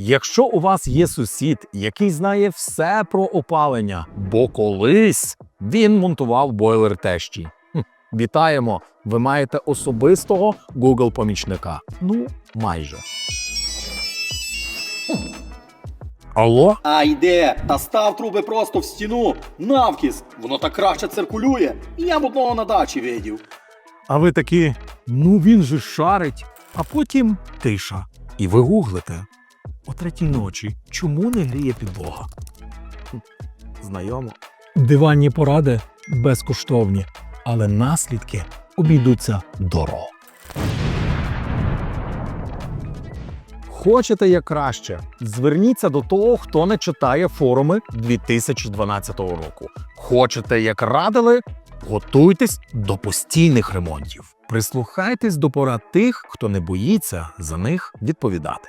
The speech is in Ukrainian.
Якщо у вас є сусід, який знає все про опалення, бо колись він монтував бойлер тещі. Хм, Вітаємо! Ви маєте особистого Google помічника. Ну, майже. Алло? А йде, та став труби просто в стіну. Навкіс, воно так краще циркулює. Я б одного на дачі видів. А ви такі, ну він же шарить, а потім тиша. І ви гуглите. О третій ночі чому не гріє підлога? Хм, Знайомо. Диванні поради безкоштовні, але наслідки обійдуться дорого. Хочете як краще? Зверніться до того, хто не читає форуми 2012 року. Хочете як радили? Готуйтесь до постійних ремонтів. Прислухайтесь до порад тих, хто не боїться за них відповідати.